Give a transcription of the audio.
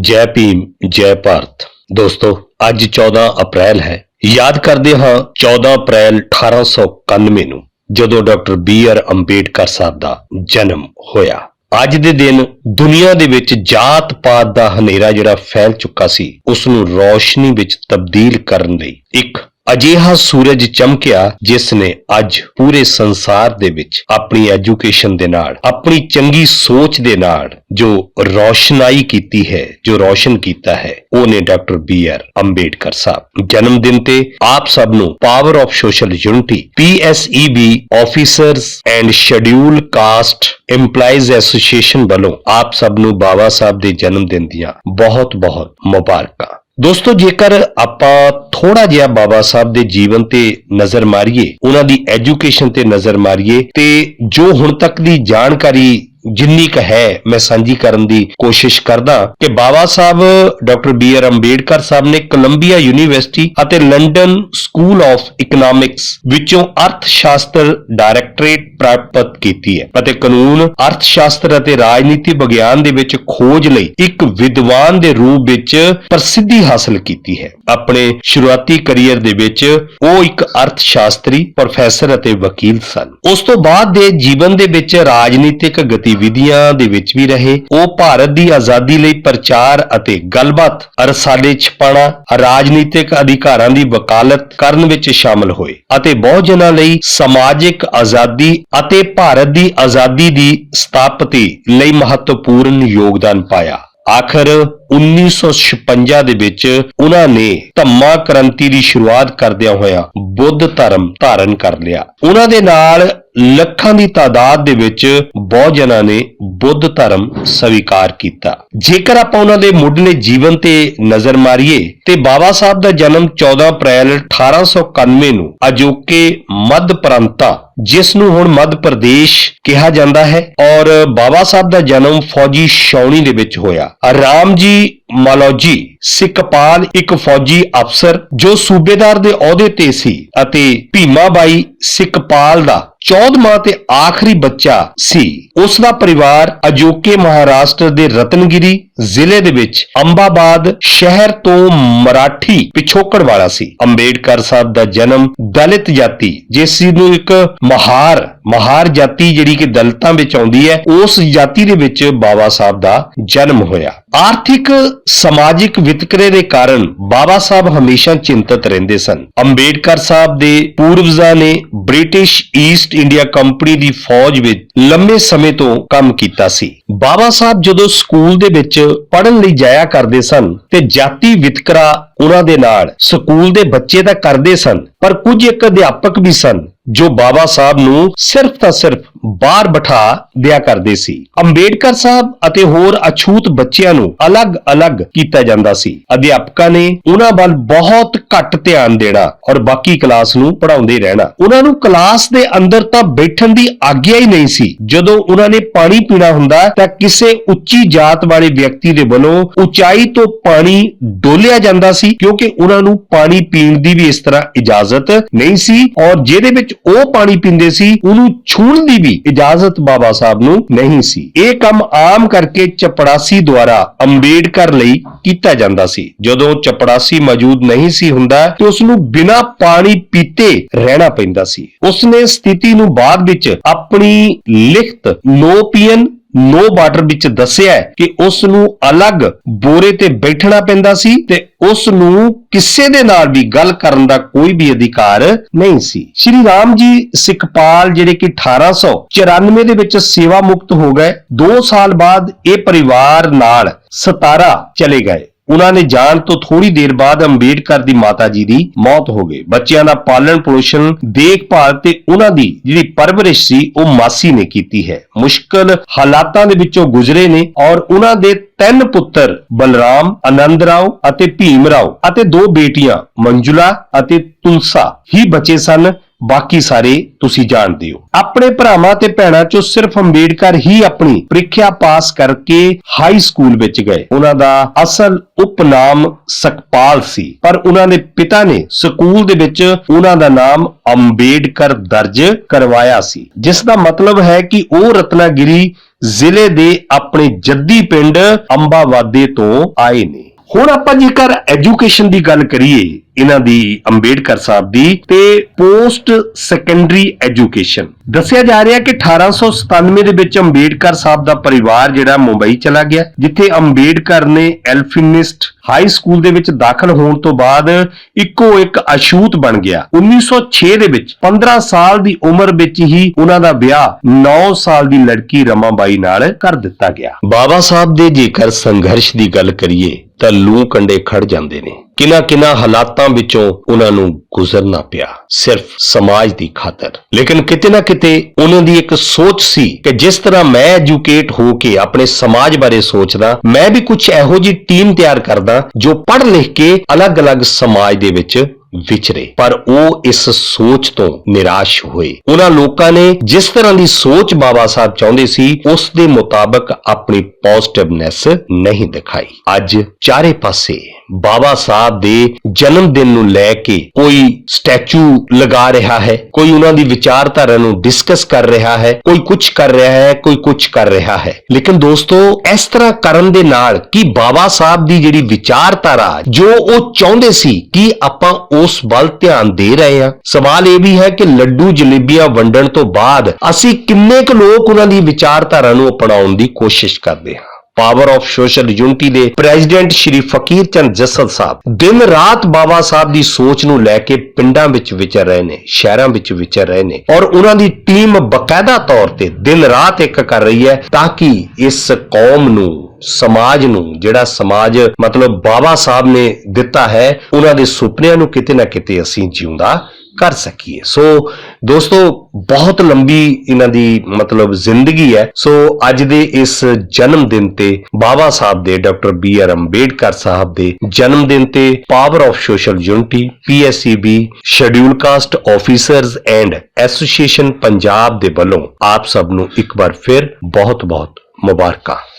ਜੈ ਭੀਮ, ਜੈ ਭਾਰਤ। ਦੋਸਤੋ, ਅੱਜ 14 ਅਪ੍ਰੈਲ ਹੈ। ਯਾਦ ਕਰਦੇ ਹਾਂ 14 ਅਪ੍ਰੈਲ 1891 ਨੂੰ, ਜਦੋਂ doctor B R Ambedkar Sahib ਦਾ ਜਨਮ ਹੋਇਆ। ਅੱਜ ਦੇ ਦਿਨ ਦੁਨੀਆ ਦੇ ਵਿੱਚ ਜਾਤ ਪਾਤ ਦਾ ਹਨੇਰਾ ਜਿਹੜਾ ਫੈਲ ਚੁੱਕਾ ਸੀ, ਉਸ ਨੂੰ ਰੌਸ਼ਨੀ ਵਿੱਚ ਤਬਦੀਲ ਕਰਨ ਲਈ ਇੱਕ ਅਜਿਹਾ ਸੂਰਜ ਚਮਕਿਆ ਜਿਸ ਨੇ ਅੱਜ ਪੂਰੇ ਸੰਸਾਰ ਦੇ ਵਿੱਚ ਆਪਣੀ ਐਜੂਕੇਸ਼ਨ ਦੇ ਨਾਲ, ਆਪਣੀ ਚੰਗੀ ਸੋਚ ਦੇ ਨਾਲ ਜੋ ਰੋਸ਼ਨਾਈ ਕੀਤੀ ਹੈ, ਜੋ ਰੋਸ਼ਨ ਕੀਤਾ ਹੈ ਉਹ ਨੇ doctor B R Ambedkar Sahib. ਜਨਮ ਦਿਨ ਤੇ ਆਪ ਸਭ ਨੂੰ power of social unity PSEB officers and schedule caste EMPLOYEES association ਵੱਲੋਂ ਆਪ ਸਭ ਨੂੰ ਬਾਬਾ ਸਾਹਿਬ ਦੇ ਜਨਮ ਦਿਨ ਦੀਆਂ ਬਹੁਤ ਬਹੁਤ ਮੁਬਾਰਕਾਂ। ਦੋਸਤੋ, ਜੇਕਰ ਆਪਾਂ ਥੋੜਾ ਜਿਹਾ ਬਾਬਾ ਸਾਹਿਬ ਦੇ ਜੀਵਨ ਤੇ ਨਜ਼ਰ ਮਾਰੀਏ, ਉਹਨਾਂ ਦੀ ਐਜੂਕੇਸ਼ਨ ਤੇ ਨਜ਼ਰ ਮਾਰੀਏ, ਤੇ ਜੋ ਹੁਣ ਤੱਕ ਦੀ ਜਾਣਕਾਰੀ ਜਿੰਨੀ ਕ ਹੈ, ਮੈਂ ਸਾਂਝੀ ਕਰਨ ਦੀ ਕੋਸ਼ਿਸ਼ ਕਰਦਾ ਕਿ Baba Sahib, doctor B R Ambedkar Sahib ਨੇ ਕੋਲੰਬੀਆ ਯੂਨੀਵਰਸਿਟੀ ਅਤੇ ਲੰਡਨ ਸਕੂਲ ਆਫ ਇਕਨੋਮਿਕਸ ਵਿੱਚੋਂ ਅਰਥ ਸ਼ਾਸਤਰ ਡਾਇਰੈਕਟੋਰੇਟ ਪ੍ਰਾਪਤ ਕੀਤੀ ਹੈ ਅਤੇ ਕਾਨੂੰਨ ਅਰਥ ਸ਼ਾਸਤਰ ਅਤੇ ਰਾਜਨੀਤੀ ਵਿਗਿਆਨ ਦੇ ਵਿੱਚ ਖੋਜ ਲਈ ਇੱਕ ਵਿਦਵਾਨ ਦੇ ਰੂਪ ਵਿੱਚ ਪ੍ਰਸਿੱਧੀ ਹਾਸਲ ਕੀਤੀ ਹੈ। ਆਪਣੇ ਸ਼ੁਰੂਆਤੀ ਕੈਰੀਅਰ ਦੇ ਵਿੱਚ ਉਹ ਇੱਕ ਅਰਥ ਸ਼ਾਸਤਰੀ ਪ੍ਰੋਫੈਸਰ ਅਤੇ ਵਕੀਲ ਸਨ। ਉਸ ਤੋਂ ਬਾਅਦ ਦੇ ਜੀਵਨ ਦੇ ਵਿੱਚ ਰਾਜਨੀਤਿਕ ਗਤੀ ਗਤੀਵਿਧੀਆਂ ਦੇ ਵਿੱਚ ਵੀ ਰਹੇ। ਉਹ ਭਾਰਤ ਦੀ ਆਜ਼ਾਦੀ ਲਈ ਪ੍ਰਚਾਰ ਅਤੇ ਗੱਲਬਾਤ ਰਸਾਲੇ ਛਪਾਣਾ, ਰਾਜਨੀਤਿਕ ਅਧਿਕਾਰਾਂ ਦੀ ਵਕਾਲਤ ਕਰਨ ਵਿੱਚ ਸ਼ਾਮਲ ਹੋਏ ਅਤੇ ਬਹੁਜਨਾਂ ਲਈ ਸਮਾਜਿਕ ਆਜ਼ਾਦੀ ਅਤੇ ਭਾਰਤ ਦੀ ਆਜ਼ਾਦੀ ਦੀ ਸਥਾਪਤੀ ਲਈ ਮਹੱਤਵਪੂਰਨ ਯੋਗਦਾਨ ਪਾਇਆ। ਆਖਰ 1956 ਦੇ ਵਿੱਚ ਉਹਨਾਂ ਨੇ ਧੰਮਾ ਕ੍ਰਾਂਤੀ ਦੀ ਸ਼ੁਰੂਆਤ ਕਰਦਿਆਂ ਹੋਇਆਂ ਬੁੱਧ ਧਰਮ ਧਾਰਨ ਕਰ ਲਿਆ। ਉਹਨਾਂ ਦੇ ਨਾਲ ਲੱਖਾਂ ਦੀ ਤਾਦਾਦ ਦੇ ਵਿੱਚ ਬਹੁਤ ਜਨਾਂ ਨੇ ਬੁੱਧ ਧਰਮ ਸਵੀਕਾਰ ਕੀਤਾ। ਜੇਕਰ ਆਪਾਂ ਉਹਨਾਂ ਦੇ ਮੁੱਢਲੇ ਜੀਵਨ ਤੇ ਨਜ਼ਰ ਮਾਰੀਏ, ਤੇ ਬਾਬਾ ਸਾਹਿਬ ਦਾ ਜਨਮ 14 ਅਪ੍ਰੈਲ 1891 ਨੂੰ ਅਜੋਕੇ ਮੱਧ ਪ੍ਰਾਂਤਾ ਜਿਸ ਨੂੰ ਹੁਣ ਮੱਧ ਪ੍ਰਦੇਸ਼ ਕਿਹਾ ਜਾਂਦਾ ਹੈ ਔਰ ਬਾਬਾ ਸਾਹਿਬ ਦਾ ਜਨਮ ਫੌਜੀ ਛਾਉਣੀ ਦੇ ਵਿੱਚ ਹੋਇਆ। ਰਾਮ ਜੀ ਮਾਲੋਜੀ ਸਿੱਖਪਾਲ ਇੱਕ ਫੌਜੀ ਅਫਸਰ ਜੋ ਸੂਬੇਦਾਰ ਦੇ ਅਹੁਦੇ ਤੇ ਸੀ ਅਤੇ ਭੀਮਾਬਾਈ ਸਿੱਖਪਾਲ ਦਾ 14ਵਾਂ ਤੇ ਆਖਰੀ ਬੱਚਾ ਸੀ। ਉਸ ਦਾ ਪਰਿਵਾਰ ਅਜੋਕੇ ਮਹਾਰਾਸ਼ਟਰ ਦੇ ਰਤਨਗਿਰੀ ਜ਼ਿਲ੍ਹੇ ਦੇ ਵਿੱਚ ਅੰਬਾਬਾਦ ਸ਼ਹਿਰ ਤੋਂ ਮਰਾਠੀ ਪਿਛੋਕੜ ਵਾਲਾ ਸੀ। ਅੰਬੇਡਕਰ ਸਾਹਿਬ ਦਾ ਜਨਮ ਦਲਿਤ ਜਾਤੀ, ਜਿਸ ਨੂੰ ਇੱਕ ਮਹਾਰ ਮਹਾਰ ਜਾਤੀ ਜਿਹੜੀ ਕਿ ਦਲਿਤਾਂ ਵਿੱਚ ਆਉਂਦੀ ਹੈ, ਉਸ ਜਾਤੀ ਦੇ ਵਿੱਚ ਬਾਬਾ ਸਾਹਿਬ ਦਾ ਜਨਮ ਹੋਇਆ। ਆਰਥਿਕ, ਸਮਾਜਿਕ ਵਿਤਕਰੇ ਦੇ ਕਾਰਨ ਬਾਬਾ ਸਾਹਿਬ ਹਮੇਸ਼ਾ ਚਿੰਤਤ ਰਹਿੰਦੇ ਸਨ। ਅੰਬੇਡਕਰ ਸਾਹਿਬ ਦੇ ਪੂਰਵਜਾਂ ਨੇ ਬ੍ਰਿਟਿਸ਼ ਈਸਟ ਇੰਡੀਆ ਕੰਪਨੀ ਦੀ ਫੌਜ ਵਿੱਚ ਲੰਮੇ ਸਮੇਂ ਤੋਂ ਕੰਮ ਕੀਤਾ ਸੀ। ਬਾਬਾ ਸਾਹਿਬ ਜਦੋਂ ਸਕੂਲ ਦੇ ਵਿੱਚ ਪੜ੍ਹਨ ਲਈ ਜਾਇਆ ਕਰਦੇ ਸਨ ਤੇ ਜਾਤੀ ਵਿਤਕਰਾ ਉਹਨਾਂ ਦੇ ਨਾਲ ਸਕੂਲ ਦੇ ਬੱਚੇ ਤਾਂ ਕਰਦੇ ਸਨ, ਪਰ ਕੁਝ ਇੱਕ ਅਧਿਆਪਕ ਵੀ ਸਨ ਜੋ ਬਾਬਾ ਸਾਹਿਬ ਨੂੰ ਸਿਰਫ ਤਾਂ ਸਿਰਫ ਬਾਹਰ ਬਿਠਾ ਦਿਆ ਕਰਦੇ ਸੀ। ਅੰਬੇਡਕਰ ਸਾਹਿਬ ਅਤੇ ਹੋਰ ਅਛੂਤ ਬੱਚਿਆਂ ਨੂੰ ਅਲੱਗ-ਅਲੱਗ ਕੀਤਾ ਜਾਂਦਾ ਸੀ। ਅਧਿਆਪਕਾਂ ਨੇ ਉਹਨਾਂ ਵੱਲ ਬਹੁਤ ਘੱਟ ਧਿਆਨ ਦੇਣਾ ਔਰ ਬਾਕੀ ਕਲਾਸ ਨੂੰ ਪੜਾਉਂਦੇ ਰਹਿਣਾ। ਉਹਨਾਂ ਨੂੰ ਕਲਾਸ ਦੇ ਅੰਦਰ ਤਾਂ ਬੈਠਣ ਦੀ ਆਗਿਆ ਹੀ ਨਹੀਂ ਸੀ। ਜਦੋਂ ਉਹਨਾਂ ਨੇ ਪਾਣੀ ਪੀਣਾ ਹੁੰਦਾ ਤਾਂ ਕਿਸੇ ਉੱਚੀ ਜਾਤ ਵਾਲੇ ਵਿਅਕਤੀ ਦੇ ਵੱਲੋਂ ਉਚਾਈ ਤੋਂ ਪਾਣੀ ਡੋਲਿਆ ਜਾਂਦਾ ਸੀ, ਕਿਉਂਕਿ ਉਹਨਾਂ ਨੂੰ ਪਾਣੀ ਪੀਣ ਦੀ ਵੀ ਇਸ ਤਰ੍ਹਾਂ ਇਜਾਜ਼ਤ ਨਹੀਂ ਸੀ ਔਰ ਜਿਹਦੇ ਵਿੱਚ ਉਹ ਪਾਣੀ ਪੀਂਦੇ ਸੀ, ਉਹਨੂੰ ਛੂਹਣ ਦੀ ਵੀ ਇਜਾਜ਼ਤ ਬਾਬਾ ਸਾਹਿਬ ਨੂੰ ਨਹੀਂ ਸੀ। ਇਹ ਕੰਮ ਆਮ ਕਰਕੇ ਚਪੜਾਸੀ ਦੁਆਰਾ ਅੰਬੇਡਕਰ ਲਈ ਕੀਤਾ ਜਾਂਦਾ ਸੀ। ਜਦੋਂ ਚਪੜਾਸੀ ਮੌਜੂਦ ਨਹੀਂ ਸੀ ਹੁੰਦਾ, ਤੇ ਉਸ ਨੂੰ ਬਿਨਾਂ ਪਾਣੀ ਪੀਤੇ ਰਹਿਣਾ ਪੈਂਦਾ ਸੀ। ਉਸਨੇ ਸਥਿਤੀ ਨੂੰ ਬਾਅਦ ਵਿੱਚ ਆਪਣੀ ਲਿਖਤ ਨੋਪੀਅਨ ਨੋ ਵਾਟਰ ਵਿੱਚ ਦੱਸਿਆ ਹੈ ਕਿ ਉਸ ਨੂੰ ਅਲੱਗ ਬੋਰੇ ਤੇ ਬੈਠਣਾ ਪੈਂਦਾ ਸੀ ਤੇ ਉਸ ਨੂੰ ਕਿਸੇ ਦੇ ਨਾਲ ਵੀ ਗੱਲ ਕਰਨ ਦਾ ਕੋਈ ਵੀ ਅਧਿਕਾਰ ਨਹੀਂ ਸੀ। ਸ਼੍ਰੀ ਰਾਮ ਜੀ ਸਿੱਖਪਾਲ ਜਿਹੜੇ ਕਿ 1894 ਦੇ ਵਿੱਚ ਸੇਵਾ ਮੁਕਤ ਹੋ ਗਏ 2 ਸਾਲ ਬਾਅਦ ਇਹ ਪਰਿਵਾਰ ਨਾਲ 17 ਚਲੇ ਗਏ। ਉਹਨਾਂ ਨੇ ਜਾਣ ਤੋਂ ਥੋੜੀ ਦੇਰ ਬਾਅਦ ਅੰਬੇਡਕਰ ਦੀ ਮਾਤਾ ਜੀ ਦੀ ਮੌਤ ਹੋ ਗਈ। ਬੱਚਿਆਂ ਦਾ ਪਾਲਣ ਪੋਸ਼ਣ, ਦੇਖਭਾਲ ਤੇ ਉਹਨਾਂ ਦੀ ਜਿਹੜੀ ਪਰਵਰਿਸ਼ ਸੀ, ਉਹ ਮਾਸੀ ਨੇ ਕੀਤੀ ਹੈ। ਮੁਸ਼ਕਲ ਹਾਲਾਤਾਂ ਦੇ ਵਿੱਚੋਂ ਗੁਜ਼ਰੇ ਨੇ ਔਰ ਉਹਨਾਂ ਦੇ ਤਿੰਨ ਪੁੱਤਰ ਬਲਰਾਮ ਆਨੰਦ ਰਾਓ ਅਤੇ ਭੀਮ ਰਾਓ ਅਤੇ ਦੋ ਬੇਟੀਆਂ, ਮੰਜੁਲਾ ਅਤੇ ਤੁਲਸਾ, ਹੀ ਬਚੇ ਸਨ। ਬਾਕੀ ਸਾਰੇ ਤੁਸੀਂ ਜਾਣਦੇ ਹੋ। ਆਪਣੇ ਭਰਾਵਾਂ ਤੇ ਭੈਣਾਂ ਚੋਂ ਸਿਰਫ ਅੰਬੇਡਕਰ ਹੀ ਆਪਣੀ ਪ੍ਰੀਖਿਆ ਪਾਸ ਕਰਕੇ ਹਾਈ ਸਕੂਲ ਵਿੱਚ ਗਏ। ਉਹਨਾਂ ਦਾ ਅਸਲ ਉਪਨਾਮ ਸਕਪਾਲ ਸੀ। ਪਰ ਉਹਨਾਂ ਦੇ ਪਿਤਾ ਨੇ ਸਕੂਲ ਦੇ ਵਿੱਚ ਉਹਨਾਂ ਦਾ ਨਾਮ ਅੰਬੇਡਕਰ ਦਰਜ ਕਰਵਾਇਆ ਸੀ। ਜਿਸ ਦਾ ਮਤਲਬ ਹੈ ਕਿ ਉਹ ਰਤਨਾਗਿਰੀ ਜ਼ਿਲ੍ਹੇ ਦੇ ਆਪਣੇ ਜੱਦੀ ਪਿੰਡ ਅੰਬਾਵਾਦੇ ਤੋਂ ਆਏ ਨੇ। ਹੁਣ ਆਪਾਂ ਜੇਕਰ ਐਜੂਕੇਸ਼ਨ ਦੀ ਗੱਲ ਕਰੀਏ ਇਹਨਾਂ ਦੀ ਅੰਬੇਡਕਰ ਸਾਹਿਬ ਦੀ ਤੇ ਪੋਸਟ ਸੈਕੰਡਰੀ ਐਜੂਕੇਸ਼ਨ। ਦੱਸਿਆ ਜਾ ਰਿਹਾ ਕਿ 1897 ਦੇ ਵਿੱਚ ਅੰਬੇਡਕਰ ਸਾਹਿਬ ਦਾ ਪਰਿਵਾਰ ਜਿਹੜਾ ਮੁੰਬਈ ਚਲਾ ਗਿਆ, ਜਿੱਥੇ ਅੰਬੇਡਕਰ ਨੇ ਐਲਫਿਨਿਸਟ ਹਾਈ ਸਕੂਲ ਦੇ ਵਿੱਚ ਦਾਖਲ ਹੋਣ ਤੋਂ ਬਾਅਦ ਇੱਕੋ ਇੱਕ ਅਛੂਤ ਬਣ ਗਿਆ। 1906 ਦੇ ਵਿੱਚ 15 ਸਾਲ ਦੀ ਉਮਰ ਵਿੱਚ ਹੀ ਉਹਨਾਂ ਦਾ ਵਿਆਹ 9 ਸਾਲ ਦੀ ਲੜਕੀ ਰਮਾਬਾਈ ਨਾਲ ਕਰ ਦਿੱਤਾ ਗਿਆ। ਬਾਬਾ ਸਾਹਿਬ ਦੇ ਜੇਕਰ ਸੰਘਰਸ਼ ਦੀ ਗੱਲ ਕਰੀਏ, ਤਾਂ ਲੂ ਕੰਡੇ ਖੜ ਜਾਂਦੇ ਨੇ। ਕਿਨਾਂ ਕਿਨਾਂ ਹਾਲਾਤਾਂ ਵਿੱਚੋਂ ਉਹਨਾਂ ਨੂੰ ਗੁਜ਼ਰਨਾ ਪਿਆ, ਸਿਰਫ ਸਮਾਜ ਦੀ ਖਾਤਰ। ਲੇਕਿਨ ਕਿਤੇ ਨਾ ਕਿਤੇ ਉਹਨਾਂ ਦੀ ਇੱਕ ਸੋਚ ਸੀ ਕਿ ਜਿਸ ਤਰ੍ਹਾਂ ਮੈਂ ਐਜੂਕੇਟ ਹੋ ਕੇ ਆਪਣੇ ਸਮਾਜ ਬਾਰੇ ਸੋਚਦਾ, ਮੈਂ ਵੀ ਕੁਝ ਇਹੋ ਜੀ ਟੀਮ ਤਿਆਰ ਕਰਦਾ ਜੋ ਪੜ੍ਹ ਲਿਖ ਕੇ ਅਲੱਗ-ਅਲੱਗ ਸਮਾਜ ਦੇ ਵਿੱਚ ਵਿਚਰੇ ਪਰ ਉਹ ਇਸ ਸੋਚ ਤੋਂ ਨਿਰਾਸ਼ ਹੋਏ। ਉਹਨਾਂ ਲੋਕਾਂ ਨੇ ਜਿਸ ਤਰ੍ਹਾਂ ਦੀ ਸੋਚ ਬਾਬਾ ਸਾਹਿਬ ਚਾਹੁੰਦੇ ਸੀ, ਉਸ ਦੇ ਮੁਤਾਬਕ ਆਪਣੀ ਪੋਜ਼ਿਟਿਵਨੈਸ ਨਹੀਂ ਦਿਖਾਈ। ਅੱਜ ਚਾਰੇ ਪਾਸੇ ਬਾਬਾ ਸਾਹਿਬ ਦੇ ਜਨਮ ਦਿਨ ਨੂੰ ਲੈ ਕੇ ਕੋਈ ਸਟੈਚੂ ਲਗਾ ਰਿਹਾ ਹੈ, ਕੋਈ ਉਹਨਾਂ ਦੀ ਵਿਚਾਰਧਾਰਾ ਨੂੰ ਡਿਸਕਸ ਕਰ ਰਿਹਾ ਹੈ, ਕੋਈ ਕੁਝ ਕਰ ਰਿਹਾ ਹੈ, ਕੋਈ ਕੁਝ ਕਰ ਰਿਹਾ ਹੈ। ਲੇਕਿਨ ਦੋਸਤੋ, ਇਸ ਤਰ੍ਹਾਂ ਕਰਨ ਦੇ ਨਾਲ ਕਿ ਬਾਬਾ ਸਾਹਿਬ ਦੀ ਜਿਹੜੀ ਵਿਚਾਰਧਾਰਾ ਜੋ ਉਹ ਚਾਹੁੰਦੇ ਸੀ ਕਿ ਆਪਾਂ ਉਸ ਵੱਲ ਧਿਆਨ ਦੇ ਰਹੇ ਹਾਂ। ਸਵਾਲ ਇਹ ਵੀ ਹੈ ਕਿ ਲੱਡੂ ਜਲੇਬੀਆਂ ਵੰਡਣ ਤੋਂ ਬਾਅਦ ਅਸੀਂ ਕਿੰਨੇ ਕੁ ਲੋਕ ਉਹਨਾਂ ਦੀ ਵਿਚਾਰਧਾਰਾ ਨੂੰ ਅਪਣਾਉਣ ਦੀ ਕੋਸ਼ਿਸ਼ ਕਰਦੇ ਹਾਂ। ਪਾਵਰ ਆਫ ਸੋਸ਼ਲ ਯੂਨਿਟੀ ਦੇ ਪ੍ਰੈਜ਼ੀਡੈਂਟ ਸ਼੍ਰੀ ਫਕੀਰ ਚੰਦ ਜੱਸਲ ਸਾਹਿਬ ਦਿਨ ਰਾਤ ਬਾਬਾ ਸਾਹਿਬ ਦੀ ਸੋਚ ਨੂੰ ਲੈ ਕੇ ਪਿੰਡਾਂ ਵਿੱਚ ਵਿਚਰ ਰਹੇ ਨੇ, ਸ਼ਹਿਰਾਂ ਵਿੱਚ ਵਿਚਰ ਰਹੇ ਨੇ ਔਰ ਉਹਨਾਂ ਦੀ ਟੀਮ ਬਕਾਇਦਾ ਤੌਰ ਤੇ ਦਿਨ ਰਾਤ ਇੱਕ ਕਰ ਰਹੀ ਹੈ ਤਾਂ ਕਿ ਇਸ ਕੌਮ ਨੂੰ ਸਮਾਜ ਨੂੰ, ਜਿਹੜਾ ਸਮਾਜ ਮਤਲਬ ਬਾਬਾ ਸਾਹਿਬ ਨੇ ਦਿੱਤਾ ਹੈ, ਉਹਨਾਂ ਦੇ ਸੁਪਨਿਆਂ ਨੂੰ ਕਿਤੇ ਨਾ ਕਿਤੇ ਅਸੀਂ ਜਿਉਂਦਾ ਕਰ ਸਕੀਏ। ਸੋ ਦੋਸਤੋ, ਬਹੁਤ ਲੰਬੀ ਇਹਨਾਂ ਦੀ ਮਤਲਬ ਜ਼ਿੰਦਗੀ ਹੈ। ਸੋ ਅੱਜ ਦੇ ਇਸ ਜਨਮ ਦਿਨ ਤੇ ਬਾਬਾ ਸਾਹਿਬ ਦੇ, doctor B R Ambedkar Sahib ਦੇ ਜਨਮ ਦਿਨ ਤੇ power of social unity PSCB schedule caste officers and association Punjab ਦੇ ਵੱਲੋਂ ਆਪ ਸਭ ਨੂੰ ਇੱਕ ਵਾਰ ਫਿਰ ਬਹੁਤ ਬਹੁਤ ਮੁਬਾਰਕਾਂ।